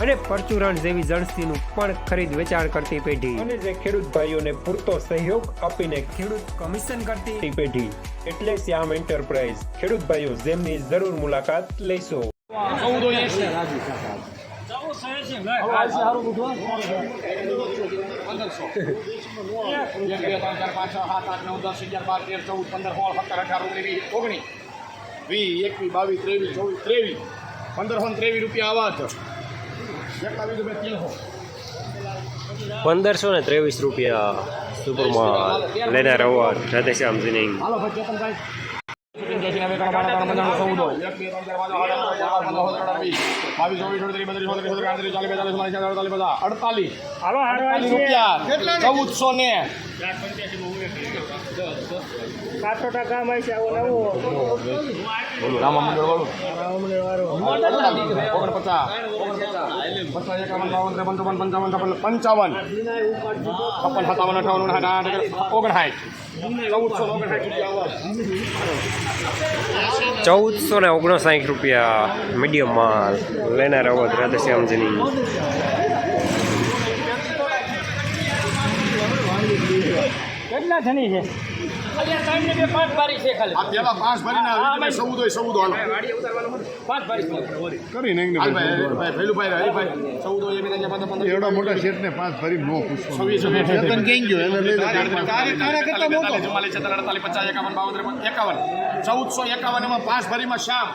અને પરચુરણ જેવી જણસીનું પણ ખરીદ વેચાણ કરતી પેઢી. અને જે ખેડૂત ભાઈઓને પૂરતો સહયોગ આપીને ખેડૂત કમિશન કરતી પેઢી. એટલે શ્યામ એન્ટરપ્રાઇઝ ખેડૂત ભાઈઓ જેમની જરૂર મુલાકાત લેશો. વીસ એકવીસ બાવીસ ત્રેવીસ ચોવીસ ત્રેવીસ પંદર ત્રેવીસ રૂપિયા આવા ત્રણસો પંદરસો ને ત્રેવીસ રૂપિયા સુપરમાં લેના અવાજ સાથે શ્યામ રૂપિયા ચૌદસો ને સાતસો ટકા માં છે આવું નવું રામા મંડળ વાળું ચોપન પંચાવન છપ્પન પંચાવન છપ્પન સત્તાવન આઠ ઓગણસાઠ ચૌદસો ચૌદસો ને ઓગણસાઠ રૂપિયા મીડિયમ માલ. લેનાર અવાજ રાધેશ્યામ કેટલા થની છે? આ પાંચ ભરીને આવી ચૌદ હોય ચૌદ હાલો. કરી નાખ હાલ ભાઈ ભાઈ ભૈલું ભાઈ હરિભાઈ પાંચ પંદર એવડા મોટા શેઠને પાંચ ફરી નો છવ્વીસ ચેતન ગયો એને લઈ અડતાલીસ પચાસ એકાવન બાવન ત્રેપન એકાવન. ચૌદસો એકાવન એમાં પાંચ ભરીમાં શ્યામ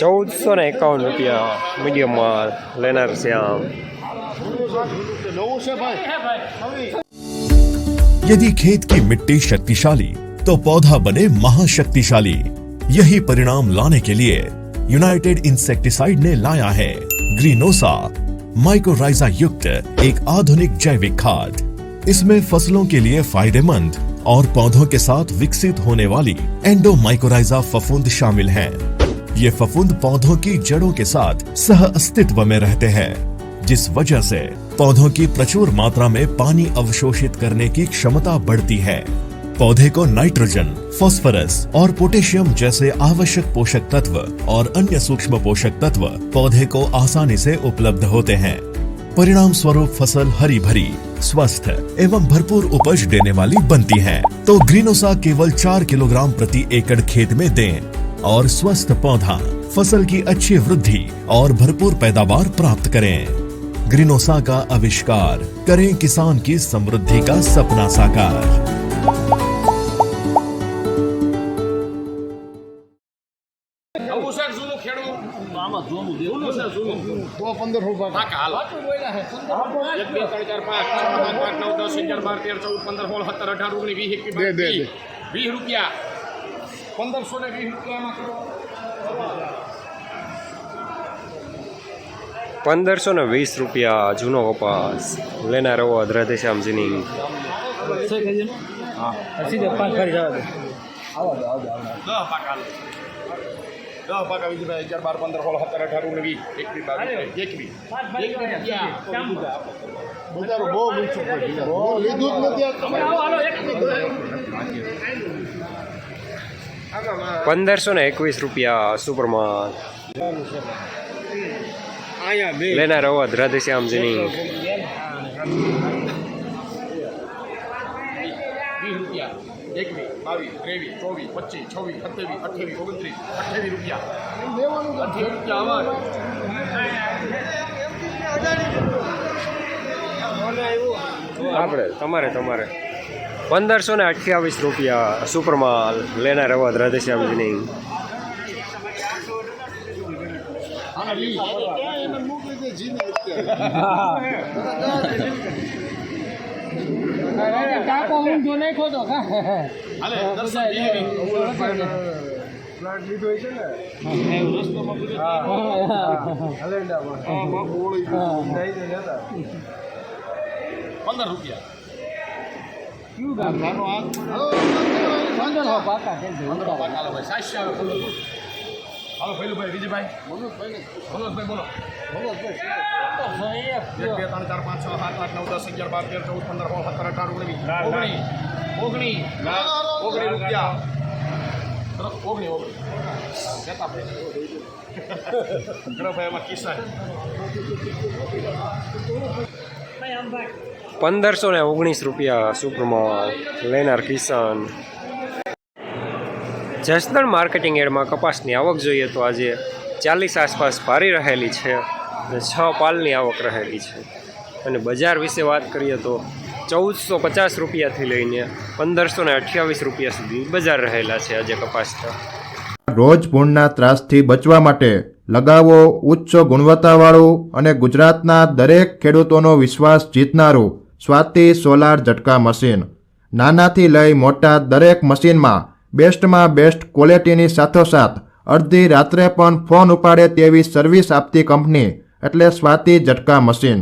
ચૌદસો ને એકાવન રૂપિયા મીડિયમ માલ લેનાર શ્યામ નવું છે ભાઈ यदि खेत की मिट्टी शक्तिशाली तो पौधा बने महाशक्तिशाली यही परिणाम लाने के लिए यूनाइटेड इंसेक्टिसाइड ने लाया है ग्रीनोसा माइक्रोराइजा युक्त एक आधुनिक जैविक खाद इसमें फसलों के लिए फायदेमंद और पौधों के साथ विकसित होने वाली एंडोमाइकोराइजा फफूंद शामिल हैं। ये फफूंद पौधों की जड़ों के साथ सह अस्तित्व में रहते हैं, जिस वजह से पौधों की प्रचुर मात्रा में पानी अवशोषित करने की क्षमता बढ़ती है। पौधे को नाइट्रोजन, फास्फोरस और पोटेशियम जैसे आवश्यक पोषक तत्व और अन्य सूक्ष्म पोषक तत्व पौधे को आसानी से उपलब्ध होते हैं। परिणाम स्वरूप फ़सल हरी भरी स्वस्थ एवं भरपूर उपज देने वाली बनती है। तो ग्रीनोसा केवल चार किलोग्राम प्रति एकड़ खेत में दें और स्वस्थ पौधा, फ़सल की अच्छी वृद्धि और भरपूर पैदावार प्राप्त करें। ग्रीनोसा का आविष्कार करें किसान की समृद्धि का सपना साकार। નવું છે જૂનું ખેડૂત જૂનું છે જૂનું? તો પંદરસો પાકા પાકા હાલો. એક બે ત્રણ ચાર પાંચ છ સાત આઠ નવ દસ અગિયાર બાર તેર ચૌદ પંદર સોળ સત્તર અઢાર ઓગણીસ વીસ એકવીસ દે, વીસ. રૂપિયા. પંદરસો ને વીસ રૂપિયામાં કરો. પંદરસો ને વીસ રૂપિયા જૂનો કપાસ લેનાર અવાજ રાધેશ્યામ હા. પછી પાંચ ફરી જવા દે. આવો પાકા હાલો. દસ પાકા વિજયભાઈ અગિયાર બાર પંદર સોળ સત્તર અઢાર ઓગણીસ વીસ એકવીસ બાવીસ એકવીસ રૂપિયા બજારો બહુ મીઠું લીધું જ નથી પંદરસો ને એકવીસ રૂપિયા સુપરમાં લેનાર અવાજ રાધેશ્યામ જીનિંગ રૂપિયા બાવીસ ત્રેવીસ ચોવીસ પચીસ છવ્વીસ સત્યાવીસ અઠ્યાવીસ ઓગણત્રીસ અઠ્યાવીસ રૂપિયા. અઠ્યાવીસ રૂપિયા આવા. આપણે તમારે તમારે. પંદરસો ને અઠ્યાવીસ રૂપિયા સુપરમાલ લેનાર અવાજ રાધેશ્યામ જીનિંગ હા. હા નાખો તો કા પ્લાન્ટ લીધો છે ને? રસ્તામાં બધું. પંદર રૂપિયા. કયું ગામ નાનો આગ પંદર હો પાકા પંદર રૂપિયા હાલો ભાઈ. સાતસો આવે પંદર હાલો પહેલું ભાઈ વિજયભાઈ મનોજભાઈ બોલો. એક બે ત્રણ ચાર પાંચ છ સાત આઠ નવ દસ અગિયાર બાર તેર ચૌદ પંદર સોળ સત્તર અઢાર ઓગણીસ. ઓગણીસ. ઓગણીસ. ઓગણીસ રૂપિયા. ઓગણી ભાઈ. એમાં કિસ્સા પંદરસો ને ઓગણીસ રૂપિયા સુપરમાં લેનાર કિસાન. જસદણ માર્કેટિંગ એડમાં કપાસની આવક જોઈએ તો આજે ચાલીસ આસપાસ ભારી રહેલી છે અને છ પાલની આવક રહેલી છે. અને બજાર વિશે વાત કરીએ તો ચૌદસો પચાસ રૂપિયાથી લઈને પંદરસો ને અઠ્યાવીસ રૂપિયા સુધી બજાર રહેલા છે આજે કપાસના રોજ ભૂણના ત્રાસથી બચવા માટે લગાવો ઉચ્ચ ગુણવત્તાવાળું અને ગુજરાતના દરેક ખેડૂતોનો વિશ્વાસ જીતનારું સ્વાતિ સોલાર ઝટકા મશીન. નાનાથી લઈ મોટા દરેક મશીનમાં બેસ્ટમાં બેસ્ટ ક્વોલિટીની સાથોસાથ અડધી રાત્રે પણ ફોન ઉપાડે તેવી સર્વિસ આપતી કંપની એટલે સ્વાતિ ઝટકા મશીન.